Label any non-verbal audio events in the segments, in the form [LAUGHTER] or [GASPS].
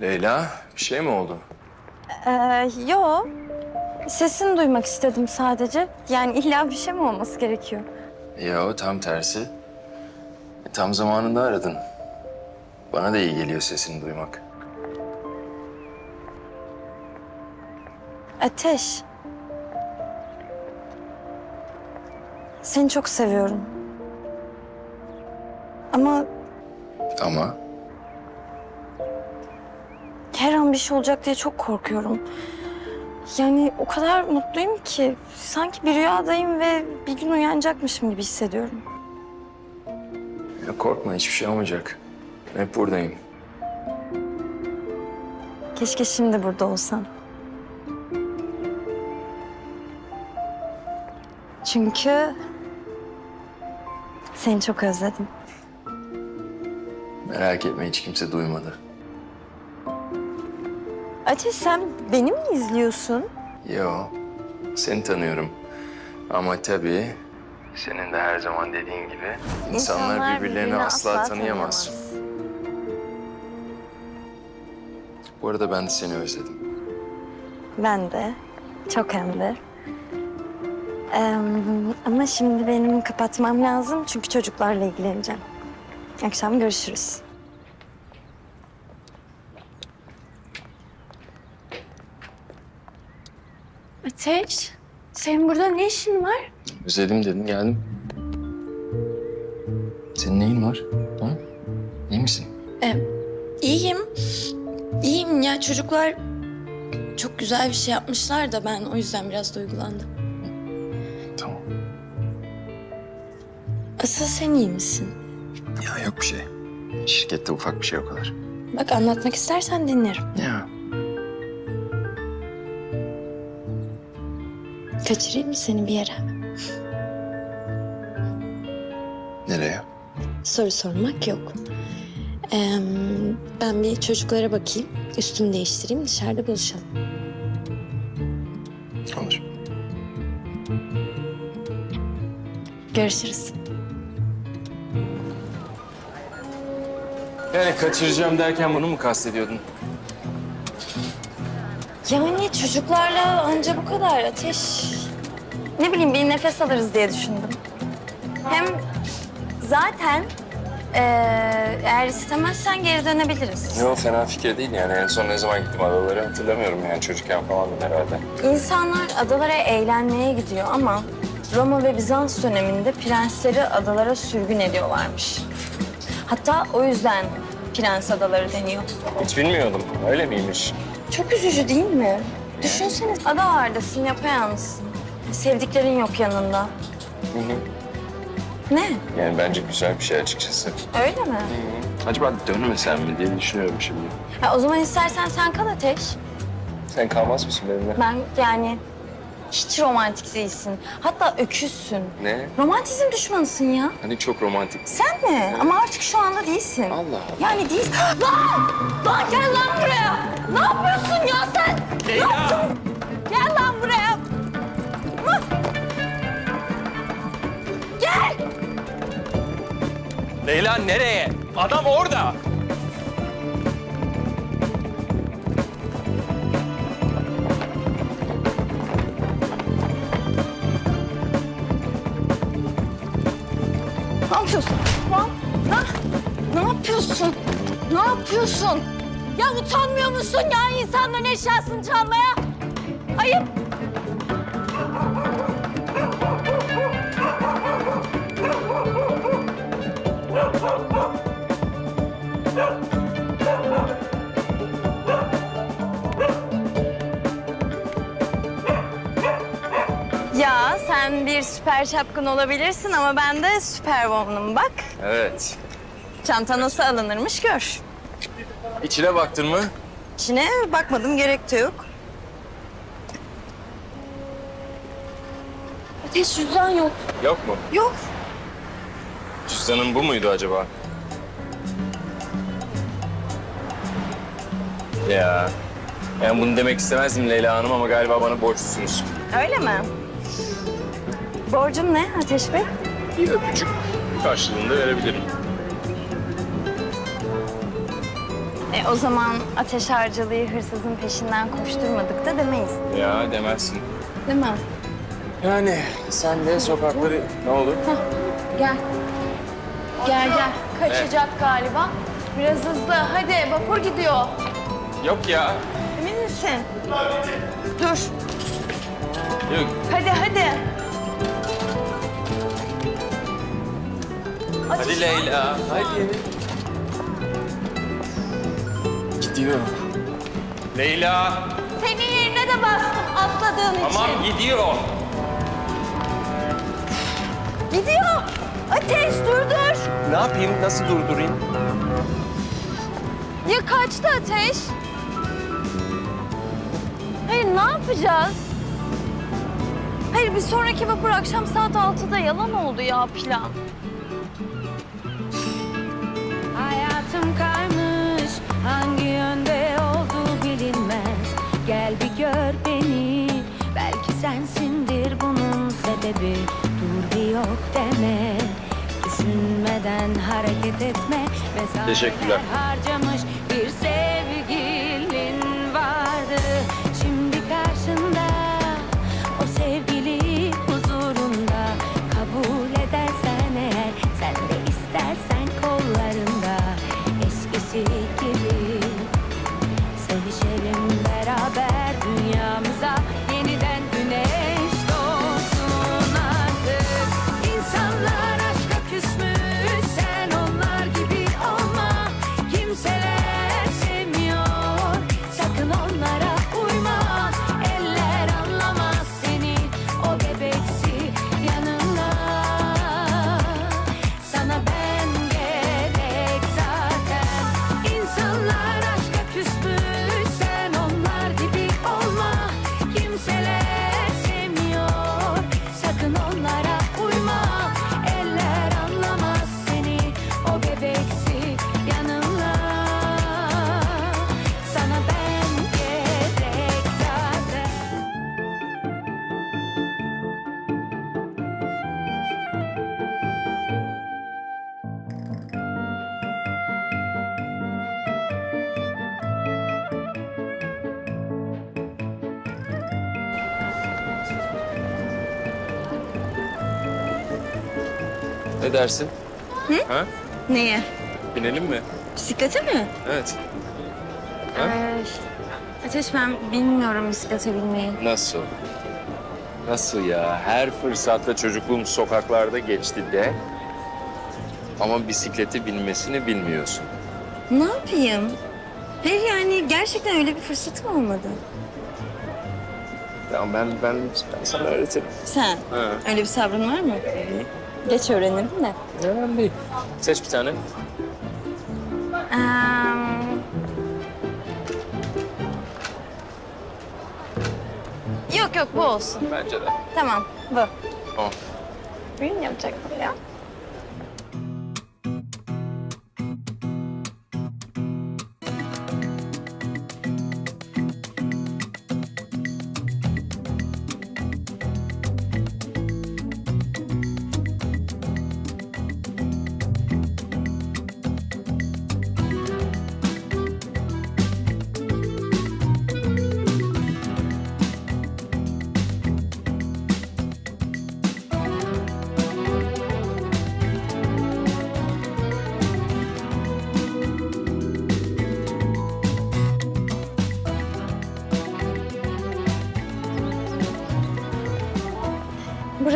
Leyla, bir şey mi oldu? Ee, yo. Sesini duymak istedim sadece. Yani illa bir şey mi olması gerekiyor? Yo, tam tersi. E, tam zamanında aradın. Bana da iyi geliyor sesini duymak. Ateş. Seni çok seviyorum. Ama Ama bir şey olacak diye çok korkuyorum. Yani o kadar mutluyum ki sanki bir rüyadayım ve bir gün uyanacakmışım gibi hissediyorum. ya korkma hiçbir şey olmayacak. Ben hep buradayım. Keşke şimdi burada olsan. Çünkü seni çok özledim. Merak etme hiç kimse duymadı. Ateş sen beni mi izliyorsun? Yo, seni tanıyorum. Ama tabii... Senin de her zaman dediğin gibi insanlar, birbirlerini asla, tanıyamaz. Bu arada ben de seni özledim. Ben de. Çok hem de. Ee, ama şimdi benim kapatmam lazım çünkü çocuklarla ilgileneceğim. Akşam görüşürüz. Ateş, senin burada ne işin var? Özledim dedin geldim. Senin neyin var? Ha? İyi misin? İyiyim. İyiyim ya çocuklar çok güzel bir şey yapmışlar da ben o yüzden biraz duygulandım. Tamam. Asıl sen iyi misin? Ya yok bir şey. Şirkette ufak bir şey o kadar. Bak anlatmak istersen dinlerim. Ya Kaçırayım mı seni bir yere? nereye? Soru sormak yok. Ee, ben bir çocuklara bakayım. Üstümü değiştireyim dışarıda buluşalım. Olur. Görüşürüz. Yani kaçıracağım derken bunu mu kastediyordun? Yani çocuklarla anca bu kadar ateş. Ne bileyim bir nefes alırız diye düşündüm. Hem zaten eee, eğer istemezsen geri dönebiliriz. Yok fena fikir değil yani. En son ne zaman gittim adaları hatırlamıyorum yani. Çocukken falandım herhalde. İnsanlar adalara eğlenmeye gidiyor ama Roma ve Bizans döneminde prensleri adalara sürgün ediyorlarmış. Hatta o yüzden prens adaları deniyor. Hiç bilmiyordum. Öyle miymiş? Çok üzücü değil mi? Düşünsene adalardasın, yapayalnızsın. Sevdiklerin yok yanında. Hı hı. Ne? Yani bence güzel bir şey açıkçası. Öyle mi? Acaba dönmesem mi diye düşünüyorum şimdi. Ha, o zaman istersen sen kal Ateş. Sen kalmaz mısın benimle? Ben yani hiç romantik değilsin. Hatta öküzsün. Ne? Romantizm düşmanısın ya. Hani çok romantik. Sen mi? Ama artık şu anda değilsin. Allah Allah. Yani değil. [GASPS] Lan! Lan gel lan buraya! Ne yapıyorsun ya sen? Ne yaptın? Leyla nereye? Adam orada. Ne yapıyorsun? Lan, lan, ne yapıyorsun? Ne yapıyorsun? Ya utanmıyor musun ya insanların eşyasını çalmaya? Ayıp. Bir süper şapkın olabilirsin ama ben de süper woman'ım bak. Evet. Çanta nasıl alınırmış gör. İçine baktın mı? İçine bakmadım gerek de yok. Ateş cüzdan yok. Yok mu? Yok. Cüzdanın bu muydu acaba? Ya. Yani bunu demek istemezdim Leyla Hanım ama galiba bana borçlusunuz. Öyle mi? Borcum ne Ateş Bey? Bir öpücük karşılığında verebilirim. E, o zaman ateş harcalıyı hırsızın peşinden koşturmadık da demeyiz. Ya demezsin. Mi? Yani sen de sokakları... Ne oldu? Gel. Gel gel. Kaçacak galiba. Biraz hızlı. Hadi vapur gidiyor. Yok ya. Emin misin? Dur. Yok. Hadi hadi. Hadi Leyla. Hadi. Gidiyor. Leyla. Senin yerine de bastım atladığın için. Tamam gidiyor. Gidiyor. Ateş durdur. Ne yapayım? Nasıl durdurayım? Ya kaçtı ateş? Hayır ne yapacağız? Hayır bir sonraki vapur akşam saat 6'da yalan oldu ya plan. Sebebi Dur bir yok deme. Düşünmeden hareket etme. Mesafeler Teşekkürler. harcamış Ne dersin? Ha? Neye? Binelim mi? Bisiklete mi? Evet. Ha? Ee, Ateş ben bilmiyorum bisiklete binmeyi. Nasıl? Nasıl ya? Her fırsatta çocukluğum sokaklarda geçti de. Ama bisikleti binmesini bilmiyorsun. Ne yapayım? Hayır yani gerçekten öyle bir fırsatım olmadı. Tamam ben ben ben sana öğretirim. Sen? Ha. Öyle bir sabrın var mı? Geç öğrenirim de. Önemli değil. Seç bir tane. Ee, Yok yok bu olsun. Bence de. Tamam bu. Tamam. Bugün yapacaktım ya.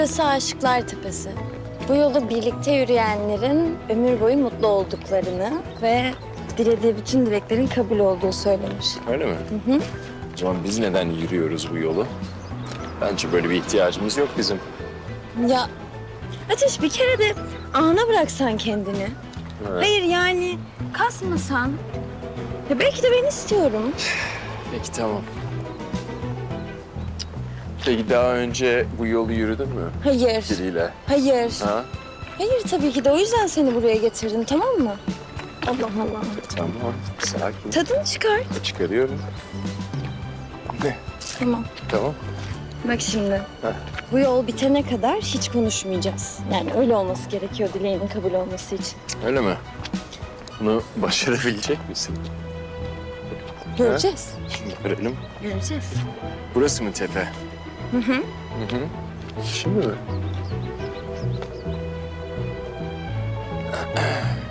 Burası Aşıklar Tepesi. Bu yolu birlikte yürüyenlerin ömür boyu mutlu olduklarını ve dilediği bütün dileklerin kabul olduğu söylenir. Öyle mi? Hı hı. O zaman biz neden yürüyoruz bu yolu? Bence böyle bir ihtiyacımız yok bizim. Ya Ateş bir kere de ana bıraksan kendini. Ha. Hayır yani kasmasan. Ya belki de ben istiyorum. Peki tamam. Peki daha önce bu yolu yürüdün mü Hayır. biriyle? Hayır. Ha? Hayır tabii ki de o yüzden seni buraya getirdim tamam mı? Allah Allah. Tamam. Sakin. Tadını çıkar. Çıkarıyorum. Ne? Tamam. Tamam. Bak şimdi. Heh. Bu yol bitene kadar hiç konuşmayacağız. Yani öyle olması gerekiyor dileğinin kabul olması için. Öyle mi? Bunu başarabilecek misin? Göreceğiz. Görelim. Göreceğiz. Burası mı tepe? Hı hı. Hı hı. Şimdi mi? [CLEARS THROAT] [CLEARS THROAT]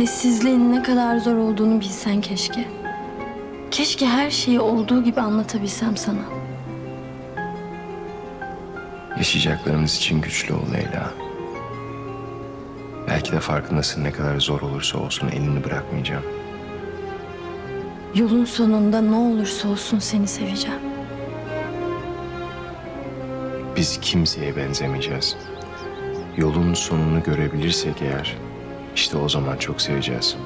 Sessizliğin ne kadar zor olduğunu bilsen keşke. Keşke her şeyi olduğu gibi anlatabilsem sana. Yaşayacaklarımız için güçlü ol Leyla. Belki de farkındasın ne kadar zor olursa olsun elini bırakmayacağım. Yolun sonunda ne olursa olsun seni seveceğim. Biz kimseye benzemeyeceğiz. Yolun sonunu görebilirsek eğer, işte o zaman çok seveceğiz.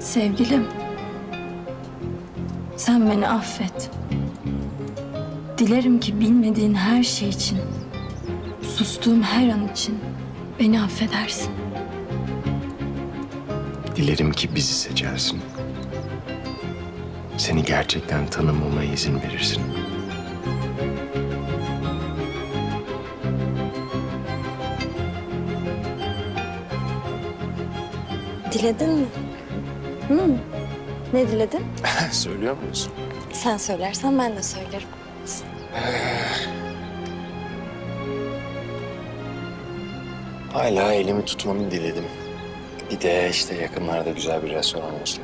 Sevgilim. Sen beni affet. Dilerim ki bilmediğin her şey için, sustuğum her an için beni affedersin. Dilerim ki bizi seçersin. Seni gerçekten tanımama izin verirsin. Diledin mi? Hı. Ne diledin? [LAUGHS] Söylüyor musun? Sen söylersen ben de söylerim. [SIGHS] Hala elimi tutmanı diledim. Bir de işte yakınlarda güzel bir restoran olsun.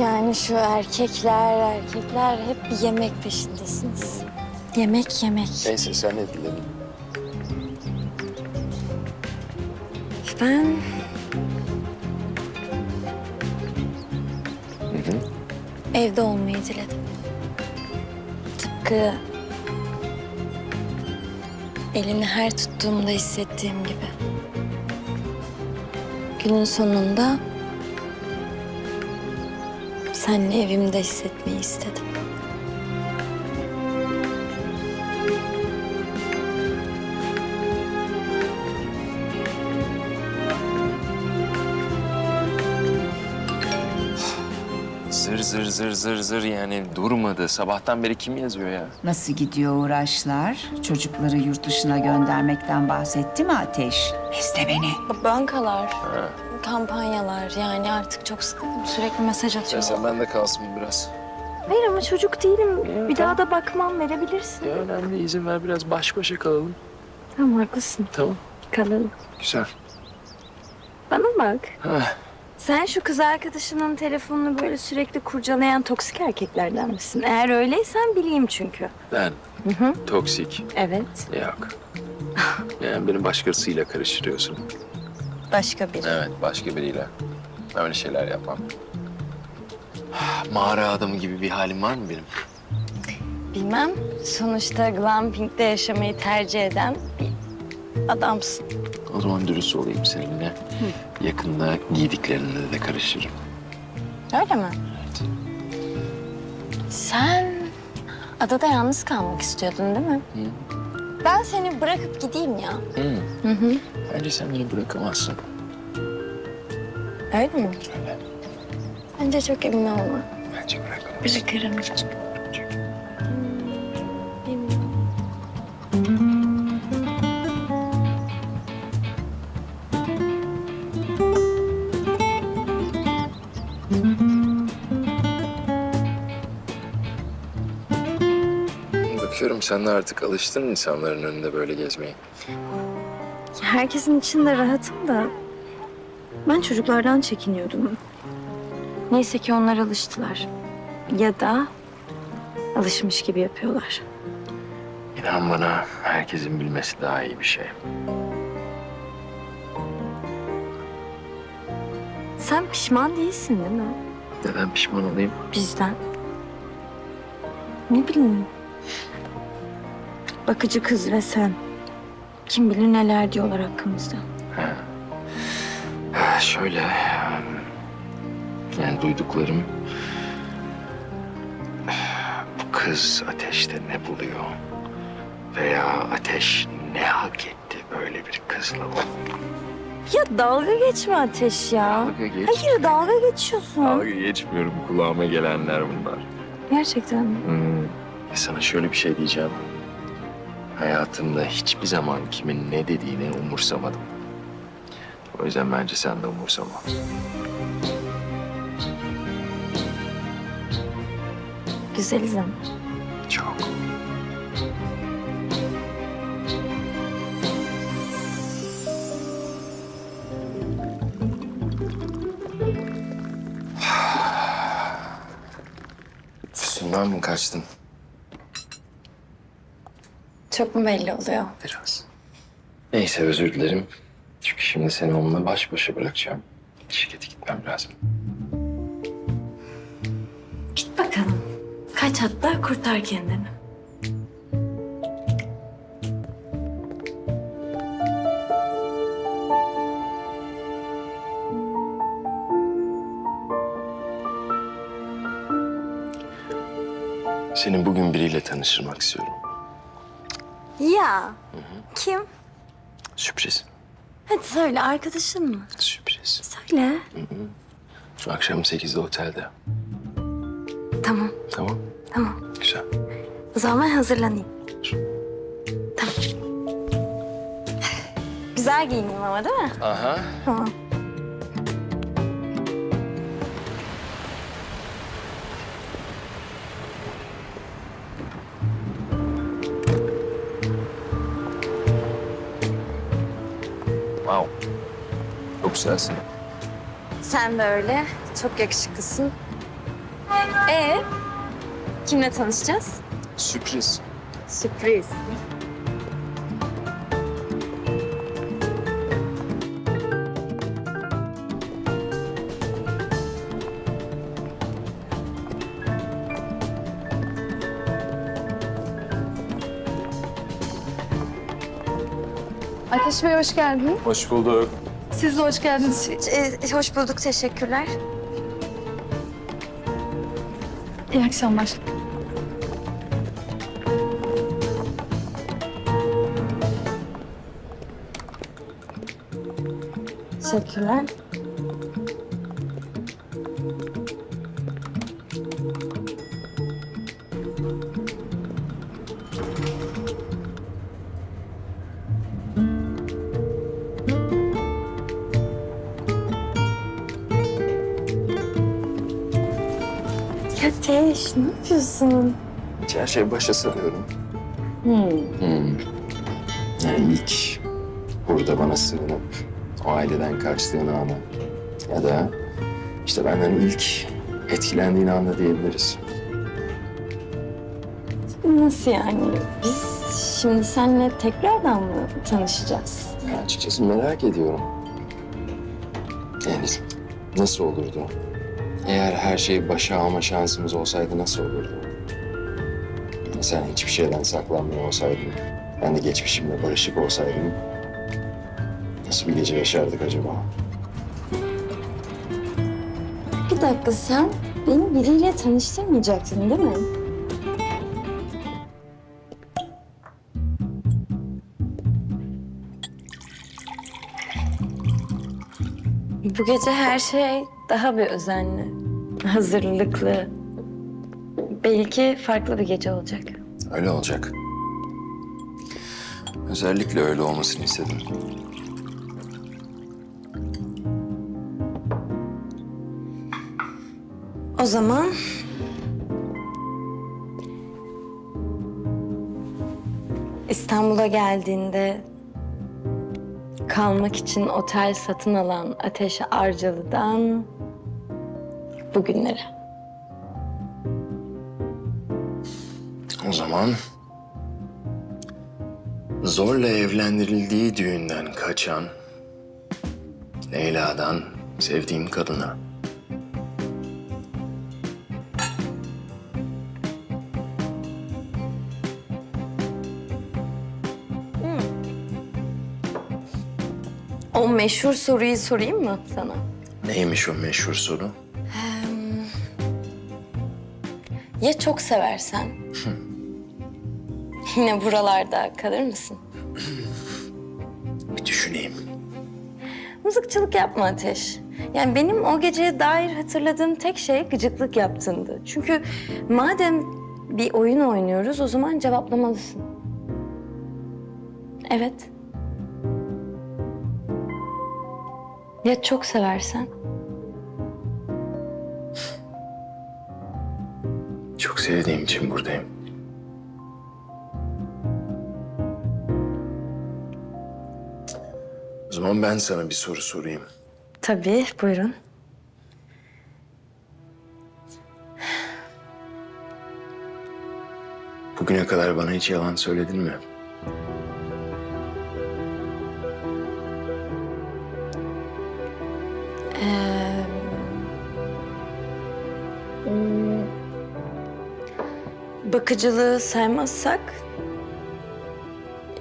Yani şu erkekler, erkekler hep bir yemek peşindesiniz. Yemek, yemek. Neyse sen ne diledin? Ben Hı evde olmayı diledim. Tıpkı elini her tuttuğumda hissettiğim gibi. Günün sonunda seninle evimde hissetmeyi istedim. Zır zır zır zır zır yani durmadı. Sabahtan beri kim yazıyor ya? Nasıl gidiyor uğraşlar? Çocukları yurt dışına göndermekten bahsetti mi Ateş? İste beni. Bankalar, Ha. kampanyalar yani artık çok sıkıldım. Sürekli mesaj atıyor. İstersen ben de kalsın biraz. Hayır ama çocuk değilim. Ya, bir tamam. daha da bakmam verebilirsin. Ya önemli izin ver biraz baş başa kalalım. Tamam haklısın. Tamam. Kalalım. Güzel. Bana bak. Ha. Sen şu kız arkadaşının telefonunu böyle sürekli kurcalayan toksik erkeklerden misin? Eğer öyleysen bileyim çünkü. Ben hı. toksik. Evet. Yok. [LAUGHS] Yani beni başkasıyla karıştırıyorsun. Başka biri. Evet, başka biriyle. Ben öyle şeyler yapmam. [SIGHS] Mağara adamı gibi bir halim var mı benim? Bilmem. Sonuçta glamping'de yaşamayı tercih eden bir adamsın. O zaman dürüst olayım seninle. Yakında giydiklerine de karışırım. Öyle mi? Evet. Sen adada yalnız kalmak istiyordun değil mi? Ben seni bırakıp gideyim ya. Hı. Hı hı. Bence sen beni bırakamazsın. Öyle mi? Öyle. Bence çok emin olma. Bence bırakamazsın. Bırakırım. Bakıyorum sen de artık alıştın insanların önünde böyle gezmeye. Herkesin içinde rahatım da ben çocuklardan çekiniyordum. Neyse ki onlar alıştılar. Ya da alışmış gibi yapıyorlar. İnan bana herkesin bilmesi daha iyi bir şey. Sen pişman değilsin değil mi? Neden pişman olayım? Bizden. Ne bileyim. Bakıcı kız ve sen. Kim bilir neler diyorlar hakkımızda. Ha, Şöyle... Yani duyduklarım... kız ateşte ne buluyor? Veya ateş ne hak etti böyle bir kızla Ya dalga geçme Ateş ya. Dalga geç. Hayır dalga geçiyorsun. Dalga geçmiyorum kulağıma gelenler bunlar. Gerçekten mi? Hmm. Sana şöyle bir şey diyeceğim. Hayatımda hiçbir zaman kimin ne dediğini umursamadım. O yüzden bence sen de umursama. Güzeliz ama. Çok. [SIGHS] Üstünden mi kaçtın? Çok mu belli oluyor? Biraz. Neyse özür dilerim. Çünkü şimdi seni onunla baş başa bırakacağım. Şirkete gitmem lazım. Git bakalım. Kaç hatta kurtar kendini. Seni bugün biriyle tanıştırmak istiyorum. Ya. Kim? Sürpriz. Hadi söyle arkadaşın mı? Sürpriz. Söyle. Akşam 8'de otelde. Tamam Tamam. tamam. Güzel. O zaman ben hazırlanayım. Tamam. Güzel giyineyim ama değil mi? Aha. Tamam. Güzelsin. Sen de öyle. Çok yakışıklısın. Ee, kimle tanışacağız? Sürpriz. Sürpriz. Ateş Bey hoş geldiniz. Hoş bulduk. Siz de hoş geldiniz. Ee, hoş bulduk, teşekkürler. İyi akşamlar. Teşekkürler. Yapıyorsun? Her şey başa sarıyorum. Hmm. Hmm. Yani ilk burada bana sığınıp o aileden kaçtığın anı ya da işte benden ilk etkilendiğin anda diyebiliriz. Nasıl yani? Biz şimdi seninle tekrardan mı tanışacağız? Ya açıkçası merak ediyorum. Yani nasıl olurdu? Eğer her şeyi başa alma şansımız olsaydı nasıl olurdu? Sen hiçbir şeyden saklanmıyor olsaydın, ben de geçmişimle barışık olsaydım nasıl bir gece yaşardık acaba? Bir dakika sen beni biriyle tanıştırmayacaktın değil mi? Bu gece her şey daha bir özenli, hazırlıklı. Belki farklı bir gece olacak. Öyle olacak. Özellikle öyle olmasını istedim. O zaman İstanbul'a geldiğinde kalmak için otel satın alan Ateş Arcalı'dan bugünlere. O zaman zorla evlendirildiği düğünden kaçan Leyla'dan sevdiğim kadına. O meşhur soruyu sorayım mı sana? Neymiş o meşhur soru? Ya çok seversen Yine buralarda kalır mısın? Bir düşüneyim. Mızıkçılık yapma Ateş. Yani benim o geceye dair hatırladığım tek şey gıcıklık yaptığındı. Çünkü madem bir oyun oynuyoruz o zaman cevaplamalısın. Evet. Ya çok seversen? Çok sevdiğim için buradayım. O zaman ben sana bir soru sorayım. Tabii, buyurun. Bugüne kadar bana hiç yalan söyledin mi? Bakıcılığı saymazsak...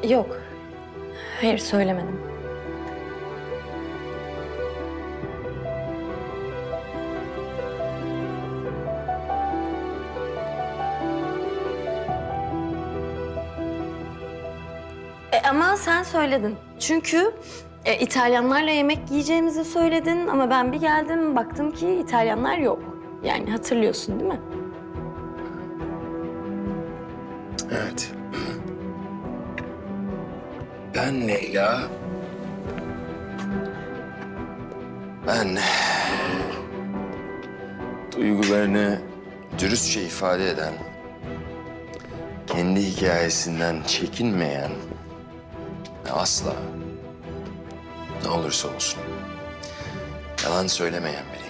Yok. Hayır söylemedim. E, ama sen söyledin. Çünkü e, İtalyanlarla yemek yiyeceğimizi söyledin ama ben bir geldim baktım ki İtalyanlar yok. Yani hatırlıyorsun değil mi? Evet. Ben Leyla... Ben... Duygularını dürüstçe ifade eden... Kendi hikayesinden çekinmeyen... Asla... Ne olursa olsun... Yalan söylemeyen biriyim.